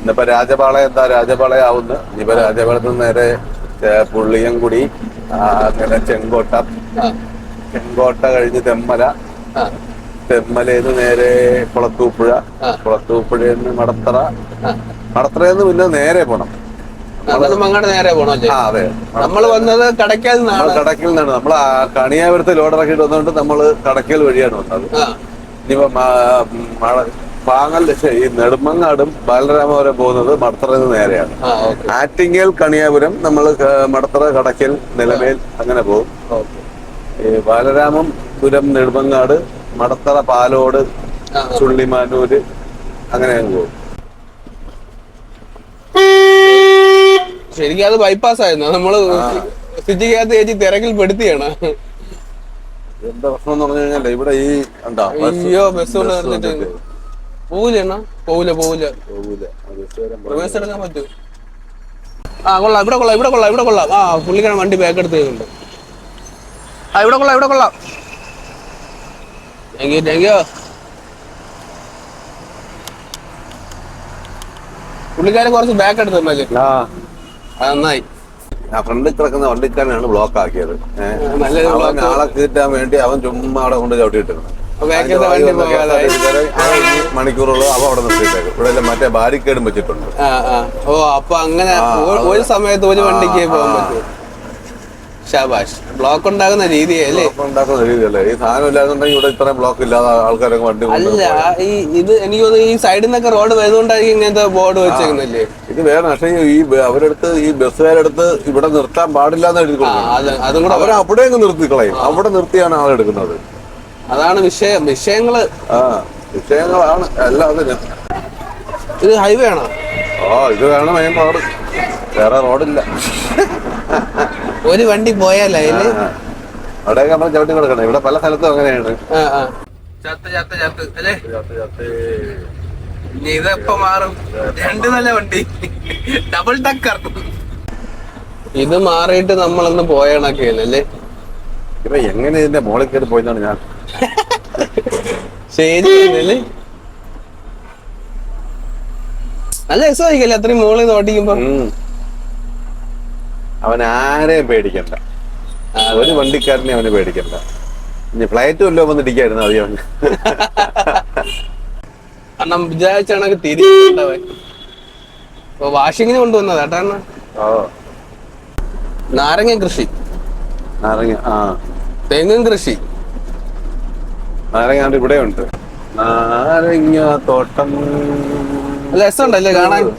ഇന്നിപ്പോ രാജപാള എന്താ രാജപാളയാവുന്നു. ഇനിയിപ്പോ രാജപാളയത്തിൽ നിന്ന് നേരെ പുള്ളിയൻകുടി അങ്ങനെ ചെങ്കോട്ട. ചെങ്കോട്ട കഴിഞ്ഞ് തെമ്മല. തെമ്മലേന്ന് നേരെ കുളത്തൂപ്പുഴ. കുളത്തൂപ്പുഴയിൽ നിന്ന് മടത്തറ. മടത്തറയെന്ന് മടത്തറയിൽ നിന്ന് പിന്നെ നേരെ പോണം. നേരെ അതെ. നമ്മൾ വന്നത് കടക്കൽ നമ്മൾ നിന്നാണ് കടക്കിൽ നിന്നാണ്. നമ്മൾ കണിയാപുരത്ത് ലോഡ് ഇറക്കിയിട്ട് വന്നുകൊണ്ട് നമ്മൾ കടക്കൽ വഴിയാണ് വന്നത്. ഇനിയിപ്പോ പാങ്ങൽ ഈ നെടുമങ്ങാടും ബാലരാമപുരം പോകുന്നത് മടത്തറയിൽ നിന്ന് നേരെയാണ്. ആറ്റിങ്ങൽ കണിയാപുരം നമ്മൾ മടത്തറ കടക്കൽ നിലമേൽ അങ്ങനെ പോകും. ഈ ബാലരാമം പുരം നെടുമങ്ങാട് മടത്തറ പാലോട് ചുള്ളിമാനൂര് അങ്ങനെ അങ്ങ് പോകും. ശരിക്കും അത് ബൈപ്പാസ് ആയിരുന്നു. നമ്മൾ സിറ്റിക്കകത്ത് ചേച്ചി തിരക്കിൽ പെടുത്തിയാണ്. എന്താ പ്രശ്നം എന്ന് പറഞ്ഞു കഴിഞ്ഞാൽ ഇവിടെ ഈ അയ്യോ ബസ് കൊണ്ട് പോവില്ല പോവില്ല പോവില്ല. റിവേഴ്സ് എടുക്കാൻ പറ്റൂ. ആ കൊള്ളാം. ഇവിടെ കൊള്ളാം ഇവിടെ കൊള്ളാം ഇവിടെ കൊള്ളാം. ആ പുള്ളിക്കാണ് വണ്ടി ബാക്ക് എടുത്ത് കഴിഞ്ഞു ആ ഇവിടെ കൊള്ളാം ഇവിടെ കൊള്ളാം. താങ്ക് യു താങ്ക് യു പുള്ളിക്കാരൻ കുറച്ച് ബാക്ക് എടുത്ത് നന്നായി. ആ ഫ്രണ്ടിൽ കിടക്കുന്ന വണ്ടിക്കാരനാണ് ബ്ലോക്ക് ആക്കിയത്. ആളെ കീറ്റാൻ വേണ്ടി അവൻ ചുമ്മാ അവിടെ കൊണ്ട് പോകാതായി മണിക്കൂറുകൾ അവ അവിടെ നിർത്തിയിട്ടേക്കും. ഇവിടെ മറ്റേ ബാരിക്കേഡും വെച്ചിട്ടുണ്ട്. ഓ അപ്പൊ അങ്ങനെ ഒരു സമയത്ത് ഒരു വണ്ടിക്ക് പോകാൻ പറ്റും ഷാബാഷ് ബ്ലോക്ക് ഉണ്ടാകുന്ന രീതിയല്ലേ? ഉണ്ടാക്കുന്ന രീതിയല്ലേ? ഈ സാധനം ഇല്ലാന്നുണ്ടെങ്കിൽ ഇവിടെ ഇത്രയും ബ്ലോക്ക് ഇല്ലാതെ ആൾക്കാരൊക്കെ വണ്ടി അല്ല ഈ ഇത് എനിക്ക് തോന്നുന്നു ഈ സൈഡിൽ നിന്നൊക്കെ റോഡ് വരുന്നോണ്ടായിരിക്കും ഇങ്ങനത്തെ ബോർഡ് വെച്ചേക്കുന്നല്ലേ? ഇത് വേറെ പക്ഷേ ഈ അവരെടുത്ത് ഈ ബസ്സുകാരെടുത്ത് ഇവിടെ നിർത്താൻ പാടില്ല എന്ന് എഴുതി അതും കൂടെ അവർ അവിടെ അങ്ങ് നിർത്തിക്കളയും അവിടെ നിർത്തിയാണ് ആളെടുക്കുന്നത്. അതാണ് വിഷയം. വിഷയങ്ങൾ ആ വിഷയങ്ങളാണ്. എല്ലാം ഇത് ഹൈവേ ആണോ? ഓ ഇത് വേണം മെയിൻ റോഡ് വേറെ റോഡില്ല ഒരു വണ്ടി പോയാലേ അവിടെ നമ്മൾ ചവിട്ടി കൊടുക്കണം. ഇവിടെ പല സ്ഥലത്തും അങ്ങനെയാണ് ആ ആ. ചത്ത് ചത്ത് ചത്ത്. അല്ലേ? ഇനി ഇതെപ്പോ മാറും. രണ്ട് നല്ല വണ്ടി. ഡബിൾ ടക്കർ ഇത് മാറിയിട്ട് നമ്മളൊന്ന് പോയണൊക്കെയല്ലേ ഇപ്പൊ എങ്ങനെ ഇതിന്റെ മോളിൽ കയറി പോയിന്നാണ് ഞാൻ. ശരി നല്ല രസമായിരിക്കല്ലേ അത്രയും മോളിൽ നിന്ന് ഓടിക്കുമ്പോ? അവൻ ആരെയും പേടിക്കണ്ട. ഒരു വണ്ടിക്കാരനെ അവന് പേടിക്കണ്ട. ഇനി ഫ്ലൈറ്റ് വല്ലോ വന്നിട്ടിരിക്കായിരുന്നു അത് വിചാരിച്ചാണ് അണ്ണം വിചാരിച്ച കണക്ക് തിരിച്ചുണ്ടാവൻ വാഷിങ്ങിന് കൊണ്ടുവന്നതാ കേട്ടാ നാരങ്ങ കൃഷി. നാരങ്ങ ആ. തെങ്ങും കൃഷി. നാരങ്ങാണ്ട് ഇവിടെ ഉണ്ട് നാരങ്ങ തോട്ടം. രസമുണ്ടല്ലേ കാണാൻ?